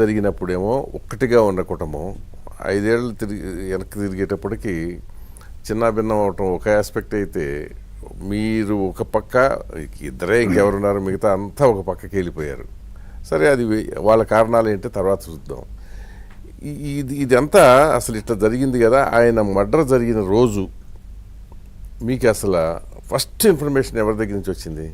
జరిగినప్పుడేమో ఒక్కటిగా ఉన్న కుటుంబం. ఐదేళ్ళు తిరిగి వెనక్కి తిరిగేటప్పటికి చిన్న భిన్నం అవటం ఒక ఆస్పెక్ట్ అయితే మీరు ఒక పక్క ఇద్దరే ఇంకెవరున్నారు మిగతా అంతా ఒక పక్కకి వెళ్ళిపోయారు. సరే అది వాళ్ళ కారణాలు ఏంటో తర్వాత చూద్దాం. ఇది ఇదంతా అసలు ఇట్లా జరిగింది కదా ఆయన మర్డర్ జరిగిన రోజు మీకు అసలు ఫస్ట్ ఇన్ఫర్మేషన్ ఎవరి దగ్గర నుంచి వచ్చింది?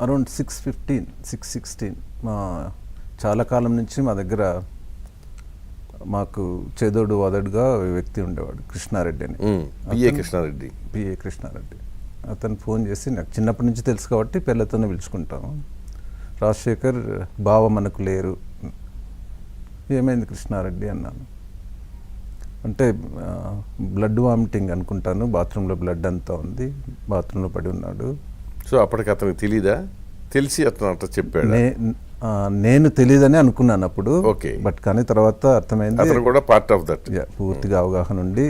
Around six fifteen six sixteen మా చాలా కాలం నుంచి మా దగ్గర మాకు చేదోడు వదడుగా వ్యక్తి ఉండేవాడు కృష్ణారెడ్డి అని. పిఏ కృష్ణారెడ్డి. పిఏ కృష్ణారెడ్డి. అతను ఫోన్ చేసి నాకు చిన్నప్పటి నుంచి తెలుసు కాబట్టి పిల్లతోనే పిలుచుకుంటాము. రాజశేఖర్ బావ మనకు లేరు. ఏమైంది కృష్ణారెడ్డి అన్నాను. అంటే బ్లడ్ వామిటింగ్ అనుకుంటాను బాత్రూంలో బ్లడ్ అంతా ఉంది బాత్రూంలో పడి ఉన్నాడు. సో అప్పటికి అతనికి తెలీదా? తెలిసి అతను అంట చెప్పాడు? నేను తెలియదని అనుకున్నాను అప్పుడు. Okay. బట్ కానీ తర్వాత అర్థమైంది. అతను కూడా పార్ట్ ఆఫ్ దట్ పూర్తిగా అవగాహన ఉండి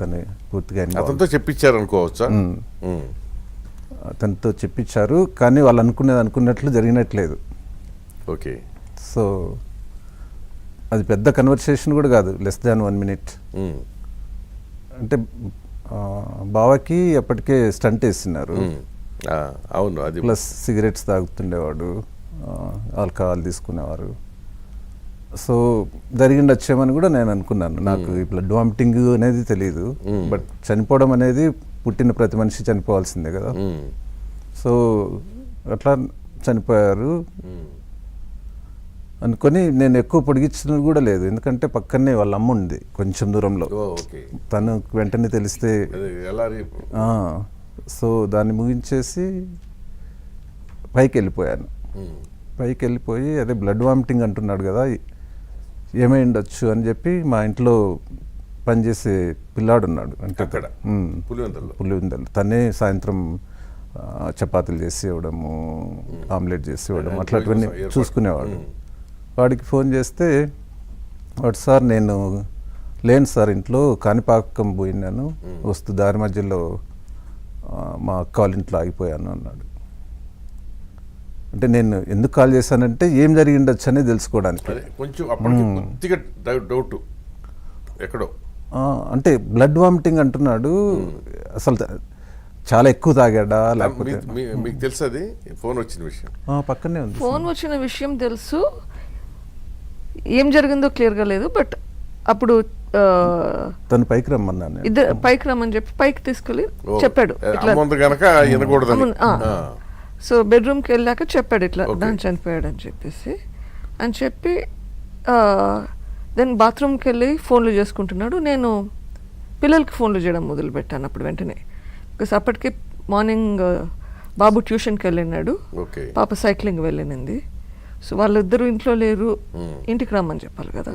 తను పూర్తిగా. అతనితో చెప్పించారు అనుకోవచ్చా ఉమ్. అతనితో చెప్పించారు కానీ వాళ్ళు అనుకునేది అనుకున్నట్లు జరిగినట్లేదు. ఓకే. సో అది పెద్ద కన్వర్సేషన్ కూడా కాదు లెస్ దాన్ వన్ మినిట్. అంటే బావకి అప్పటికే స్టంట్ వేస్తున్నారు అవును అది ప్లస్ సిగరెట్స్ తాగుతుండేవాడు ఆల్కహాల్ తీసుకునేవారు. సో జరిగిండొచ్చేమని కూడా నేను అనుకున్నాను. నాకు ఈ బ్లడ్ వామిటింగ్ అనేది తెలియదు బట్ చనిపోవడం అనేది పుట్టిన ప్రతి మనిషి చనిపోవాల్సిందే కదా. సో అట్లా చనిపోయారు. అనుకొని నేను ఎక్కువ పొడిగించినది కూడా లేదు. ఎందుకంటే పక్కనే వాళ్ళ అమ్మ ఉంది కొంచెం దూరంలో. తను వెంటనే తెలిస్తే సో దాన్ని ముగించేసి పైకి వెళ్ళిపోయాను. పైకి వెళ్ళిపోయి అదే బ్లడ్ వామిటింగ్ అంటున్నాడు కదా ఏమై ఉండొచ్చు అని చెప్పి మా ఇంట్లో పనిచేసే పిల్లాడు ఉన్నాడు అంటే అక్కడ? ఉమ్, పులివెందుల్లో? పులివెందులు తనే సాయంత్రం చపాతీలు చేసి ఇవ్వడము ఆమ్లెట్ చేసి ఇవ్వడం అట్లాంటివన్నీ. చూసుకునేవాడు. వాడికి ఫోన్ చేస్తే వాడు సార్ నేను లేను సార్ ఇంట్లో కాణిపాకం పోయినాను వస్తూ దారి మధ్యలో మా అక్క వాళ్ళ ఇంట్లో ఆగిపోయాను అన్నాడు. అంటే నేను ఎందుకు కాల్ చేశానంటే ఏం జరిగి ఉండొచ్చు అనేది తెలుసుకోవడానికి. కొంచెం కొద్దిగా డౌట్. ఎక్కడో. ఆ, అంటే బ్లడ్ వామిటింగ్ అంటున్నాడు. అసలు చాలా ఎక్కువ తాగాడా? లేకపోతే మీకు తెలుసు అది ఫోన్ వచ్చిన విషయం. ఆ, పక్కనే ఉంది ఫోన్ వచ్చిన విషయం తెలుసు. ఏం జరిగిందో క్లియర్గా లేదు బట్ అప్పుడు తను పైకి రమ్మన్నాను నేను. ఇద్దరు పైకి రమ్మని చెప్పి పైకి తీసుకెళ్ళి చెప్పాడు. సో బెడ్రూమ్కి వెళ్ళాక చెప్పాడు ఇట్లా Okay. దాని చనిపోయాడు అని చెప్పేసి. అని చెప్పి దెన్ బాత్రూమ్కి వెళ్ళి ఫోన్లు చేసుకుంటున్నాడు. నేను పిల్లలకి ఫోన్లు చేయడం మొదలు పెట్టాను అప్పుడు వెంటనే. బికాస్ అప్పటికి మార్నింగ్ బాబు ట్యూషన్కి వెళ్ళినాడు. పాప సైక్లింగ్ వెళ్ళింది సో వాళ్ళిద్దరూ ఇంట్లో లేరు. ఇంటికి రమ్మని చెప్పాలి కదా.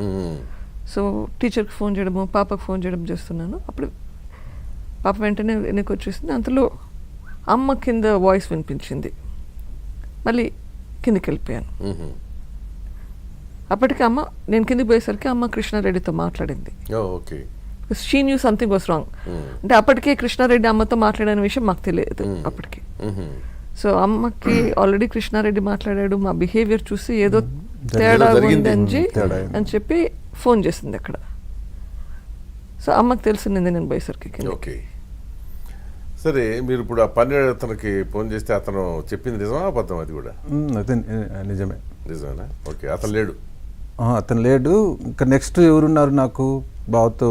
సో టీచర్కి ఫోన్ చేయడము పాపకు ఫోన్ చేయడం చేస్తున్నాను అప్పుడు పాప వెంటనే వెనక్కి వచ్చేసింది అంతలో అమ్మ కింద వాయిస్ వినిపించింది మళ్ళీ కిందికి వెళ్ళిపోయాను. అప్పటికి అమ్మ నేను కిందికి పోయేసరికి అమ్మ కృష్ణారెడ్డితో మాట్లాడింది okay she knew something was wrong. అంటే అప్పటికే కృష్ణారెడ్డి అమ్మతో మాట్లాడిన విషయం మాకు తెలియదు. అప్పటికి. సో అమ్మకి ఆల్రెడీ కృష్ణారెడ్డి మాట్లాడాడు మా బిహేవియర్ చూసి ఏదో. తేడా జరిగింది. ఉందని. అని చెప్పి ఫోన్ చేసింది అక్కడ. సో అమ్మకి తెలిసింది నేను పోయేసరికి కిందకి. ఓకే. సరే మీరు ఇప్పుడు ఆ పన్నెండు అతనికి ఫోన్ చేస్తే అతను చెప్పింది నిజమా అబద్ధం అది కూడా? అదే నిజమే. నిజమేనా? ఓకే అతను లేడు. ఆ, అతను లేడు. ఇంకా నెక్స్ట్ ఎవరున్నారు నాకు? బావతో